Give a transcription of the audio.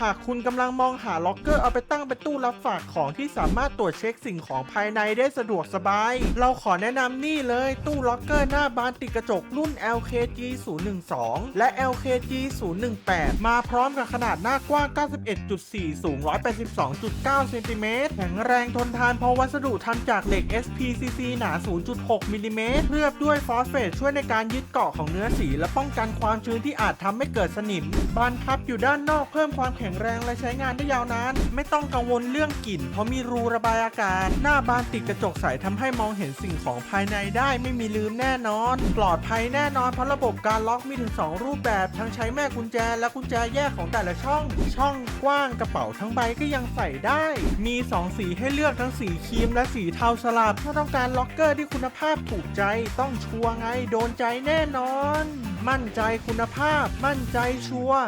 หากคุณกำลังมองหาล็อกเกอร์เอาไปตั้งเป็นตู้รับฝากของที่สามารถตรวจเช็คสิ่งของภายในได้สะดวกสบาย เราขอแนะนำนี่เลย ตู้ล็อกเกอร์หน้าบานติดกระจกรุ่น LKG 012และ LKG 018มาพร้อมกับขนาดหน้ากว้าง 91.4 สูง 182.9 เซนติเมตรแข็งแรงทนทานเพราะวัสดุทำจากเหล็ก SPCC หนา 0.6มิลลิเมตรเคลือบด้วยฟอสเฟตช่วยในการยึดเกาะของเนื้อสี และป้องกันความชื้นที่อาจทำให้เกิดสนิม บานพับอยู่ด้านนอกเพิ่มความแข็งแรงและใช้งานได้ยาวนาน ไม่ต้องกังวลเรื่องกลิ่น เพราะมีรูระบายอากาศ หน้าบานติดกระจกใสทำให้มองเห็นสิ่งของภายในได้ไม่มีลืมแน่นอน ปลอดภัยแน่นอนเพราะระบบการล็อกมีถึง 2 รูปแบบ ทั้งใช้แม่กุญแจ และกุญแจแยกของแต่ละช่อง ช่องกว้างกระเป๋าทั้งใบก็ยังใส่ได้ มี 2 สีให้เลือกทั้งสีครีมและสีเทาสลับ ถ้าต้องการล็อกเกอร์ที่คุณภาพถูกใจต้องชัวร์ไงโดนใจแน่นอน มั่นใจคุณภาพ มั่นใจชัวร์